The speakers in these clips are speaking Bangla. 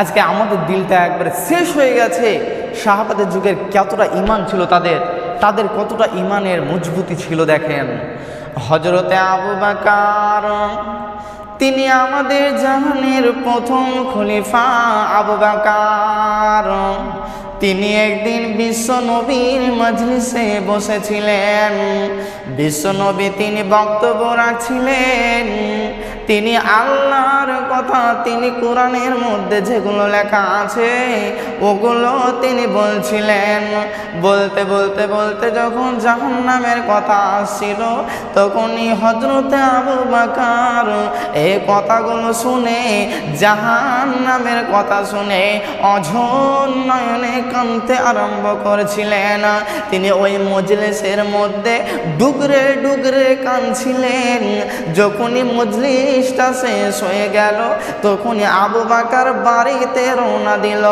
আজকে আমাদের দিলটা একবারে শেষ হয়ে গেছে। শাহাবাদের যুগের কতটা ইমান ছিল তাদের তাদের কতটা ইমানের মজবুতি ছিল দেখেন। হজরতে আবু বাকার, তিনি আমাদের জাহানের প্রথম খলিফা আবু বাকার। তিনি একদিন বিশ্ব নবীর মজলিসে বসেছিলেন। বিশ্ব নবী তিনি বক্তব্য রাখছিলেন। তিনি আল্লাহর কথা, তিনি কোরআনের মধ্যে যেগুলো লেখা আছে, ওগুলো তিনি বলছিলেন। বলতে বলতে বলতে যখন জাহান্নামের কথা আসছিল, তখনই হজরতে আবু বাকার এই কথাগুলো শুনে, জাহান্নামের কথা শুনে অঝর নয়নে কানতে আরম্ভ করেছিলেন। তিনি ওই মজলিসের মধ্যে ডুগরে ডুগরে কানছিলেন যখনই মজলিসটা শেষ হয়ে গেল। তখনই আবু বাকার বাড়িতে রওনা দিল।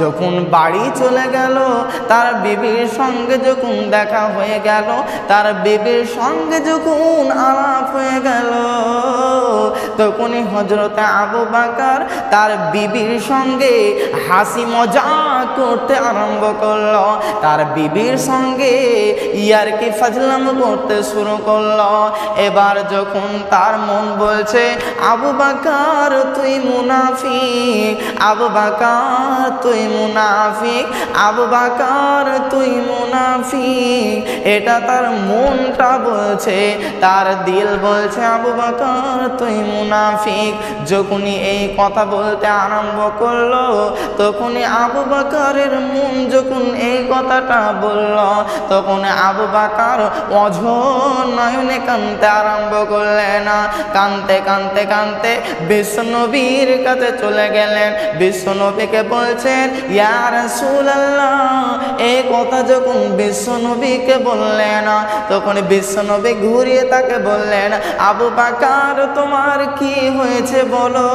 যখন বাড়ি চলে গেল, তার বিবির সঙ্গে যখন দেখা হয়ে গেল, তার বিবির সঙ্গে যখন আলাপ হয়ে গেল, তখনই হজরতে আবু বাকার তার বিবির সঙ্গে হাসি মজা করতে আরম্ভ করল। তার বিবির সঙ্গে ইয়ারকি ফাজলাম করতে শুরু করল। এবার যখন তার মন বলছে আবু বাকার, তুই মুনাফিক। আবু বাকার, তুই মুনাফিক। আবু বাকার, তুই মুনাফিক। এটা তার মনটা বলছে, তার দিল বলছে, আবু বাকার, তুই মুনাফিক। যখনই এই কথা বলতে আরম্ভ করল, তখনই আবু বাকারের মন যখন এই কথাটা বলল, তখন আবু বাকার অঝর নয়নে কানতে আরম্ভ করলেন কানতে কানতে কানতে বিষ্ণবীর কাছে চলে গেলেন। বিষ্ণবীকে বলছেন ইয়ার সুলাল্লাহ কথা যখন বিশ্বনবীকে বললেন, তখন বিশ্বনবী ঘুরিয়ে তাকে বললেন, আবু বাকার, তোমার কি হয়েছে বলো?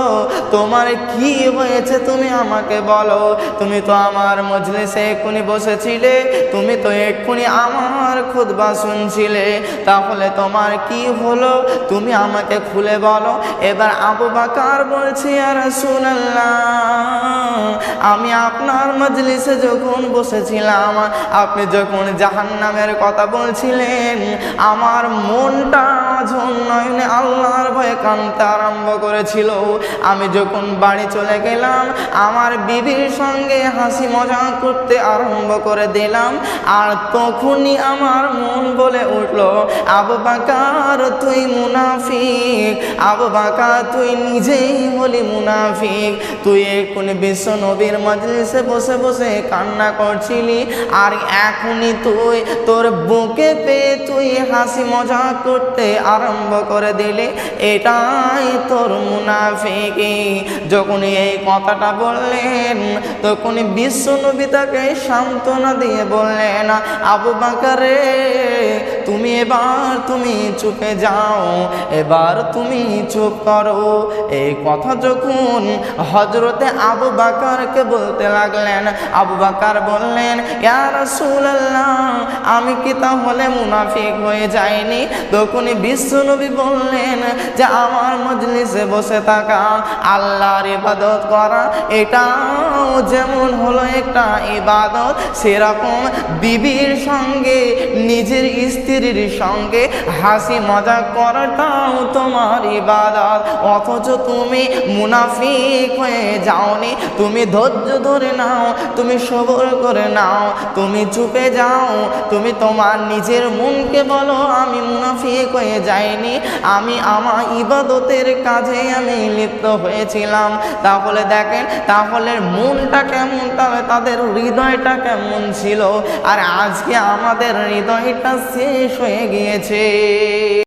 তোমার কি হয়েছে তুমি আমাকে বলো? তুমি তো আমার মজলিসে এক্ষুনি বসেছিলে, তুমি তো এক্ষুনি আমার খুদবা শুনছিলে। তাহলে তোমার কি হলো? তুমি আমাকে খুলে বলো। এবার আবু বাকার বলছি আর শুনল্লাহ আমি আপনার মজলিসে যখন বসেছিলাম আপনি যখন জাহান্নামের কথা বলছিলেন, আমার মনটা নয়নে আল্লাহর ভয়ে কানতে আরম্ভ করেছিল। আমি যখন বাড়ি চলে গেলাম, আমার বিবির সঙ্গে হাসি মজা করতে আরম্ভ করে দিলাম। আর তখনই আমার মন বলে উঠল, আবু বাকার, তুই মুনাফিক। আবু বাকার, তুই নিজেই হলি মুনাফিক। তুই এক্ষুনি বিশ্ব নবীর মজলিসে বসে বসে কান্না করছিলি। আর এখনই তুই তোর বুকে পেয়ে তুই হাসি মজা করতে আরম্ভ করে দিলে। এটাই তোর মুনাফিকি। যখন এই কথাটা বললেন, তখনই বিশ্ব নবী তাকে সান্ত্বনা দিয়ে বললেন, আবু বাকারে তুমি এবার তুমি চুপে যাও, এবার তুমি চুপ করো। এই কথা যখন হজরতে আবু বাকারকে বলতে লাগলেন, আবু বাকার বললেন ইয়ার রাসূলুল্লাহ, আমি কি তাহলে মুনাফিক হয়ে যাইনি? তখনই বিশ্বনবী বললেন যে, আমার মজলিসে বসে থাকা আল্লাহর ইবাদত করা, এটাও যেমন হলো একটা ইবাদত, সেরকম বিবির সঙ্গে নিজের স্ত্রীর সঙ্গে হাসি মজা করাটাও তোমার ইবাদত। অথচ তুমি মুনাফিক হয়ে যাওনি। তুমি ধৈর্য ধরে নাও, তুমি সবর করে নাও, তুমি চুপে যাও, তুমি তোমার নিজের মনকে বলো, আমি মুনাফিক হয়ে যাইনি। আমি আমার ইবাদতের কাজে আমি লিপ্ত হয়েছিলাম। তাহলে দেখেন, তাহলে মনটা কেমন? তাহলে তাদের হৃদয়টা কেমন ছিল? আর আজকে আমাদের হৃদয়টা হয়ে গিয়েছে।